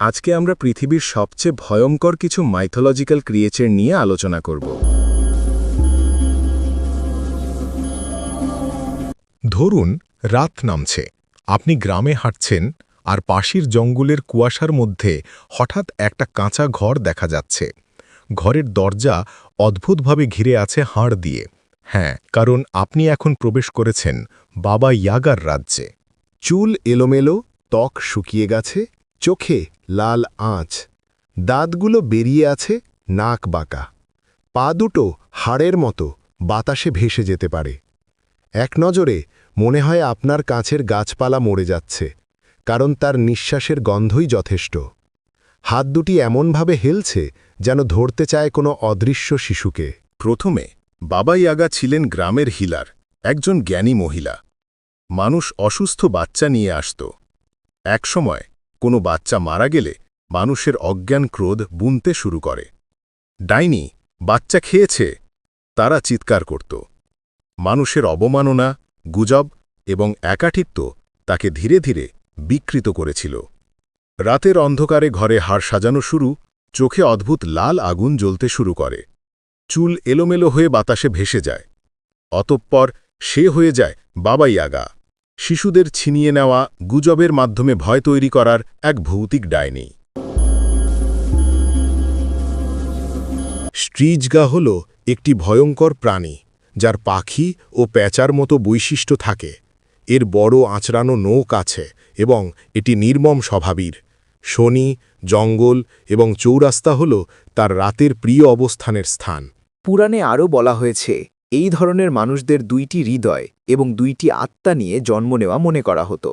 আজকে আমরা পৃথিবীর সবচেয়ে ভয়ঙ্কর কিছু মাইথোলজিক্যাল ক্রিয়েচার নিয়ে আলোচনা করব। ধরুন, রাত নামছে। আপনি গ্রামে হাঁটছেন আর পাশের জঙ্গলের কুয়াশার মধ্যে হঠাৎ একটা কাঁচা ঘর দেখা যাচ্ছে। ঘরের দরজা অদ্ভুতভাবে ঘিরে আছে হাড় দিয়ে। হ্যাঁ কারণ আপনি এখন প্রবেশ করেছেন বাবা ইয়াগার রাজ্যে। চুল এলোমেলো, ত্বক শুকিয়ে গেছে, চোখে লাল আঁচ। দাঁতগুলো বেরিয়ে আছে নাক বাঁকা। পা দুটো হাড়ের মতো, বাতাসে ভেসে যেতে পারে। এক নজরে মনে হয় আপনার কাছের গাছপালা মরে যাচ্ছে, কারণ তার নিঃশ্বাসের গন্ধই যথেষ্ট। হাত দুটি এমনভাবে হেলছে যেন ধরতে চায় কোনো অদৃশ্য শিশুকে। প্রথমে বাবা ইয়াগা ছিলেন গ্রামের হিলার, একজন জ্ঞানী মহিলা। মানুষ অসুস্থ বাচ্চা নিয়ে আসত। একসময় কোনো বাচ্চা মারা গেলে মানুষের অজ্ঞান ক্রোধ বুনতে শুরু করে। ডাইনি, বাচ্চা খেয়েছে। তারা চিৎকার করত। মানুষের অবমাননা, গুজব এবং একাঠিত্ব তাকে ধীরে ধীরে বিকৃত করেছিল। রাতের অন্ধকারে ঘরে হাড় সাজানো শুরু, চোখে অদ্ভুত লাল আগুন জ্বলতে শুরু করে। চুল এলোমেলো হয়ে বাতাসে ভেসে যায়। অতঃপর সে হয়ে যায় বাবা ইয়াগা শিশুদের ছিনিয়ে নেওয়া গুজবের মাধ্যমে ভয় তৈরি করার এক ভৌতিক ডাইনি। স্ট্রিজগা হল একটি ভয়ঙ্কর প্রাণী, যার পাখি ও প্যাঁচার মতো বৈশিষ্ট্য থাকে। এর বড় আঁচড়ানো নোক আছে এবং এটি নির্মম স্বভাবীর। শনি, জঙ্গল এবং চৌরাস্তা হল তার রাতের প্রিয় অবস্থানের স্থান। পুরাণে আরও বলা হয়েছে এই ধরনের মানুষদের দুইটি হৃদয় এবং দুইটি আত্মা নিয়ে জন্ম নেওয়া মনে করা হতো।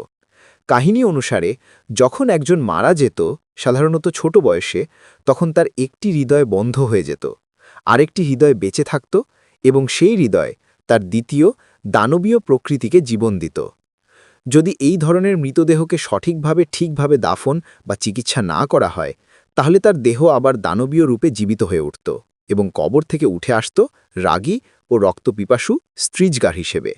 কাহিনী অনুসারে, যখন একজন মারা যেত, সাধারণত ছোট বয়সে, তখন তার একটি হৃদয় বন্ধ হয়ে যেত। আরেকটি হৃদয় বেঁচে থাকত এবং সেই হৃদয় তার দ্বিতীয় দানবীয় প্রকৃতিকে জীবন দিত। যদি এই ধরনের মৃতদেহকে সঠিকভাবে, ঠিকভাবে দাফন বা চিকিৎসা না করা হয়, তাহলে তার দেহ আবার দানবীয় রূপে জীবিত হয়ে উঠত এবং কবর থেকে উঠে আসত রাগী ও রক্তপিপাসু স্ত্রীজগার হিসেবে।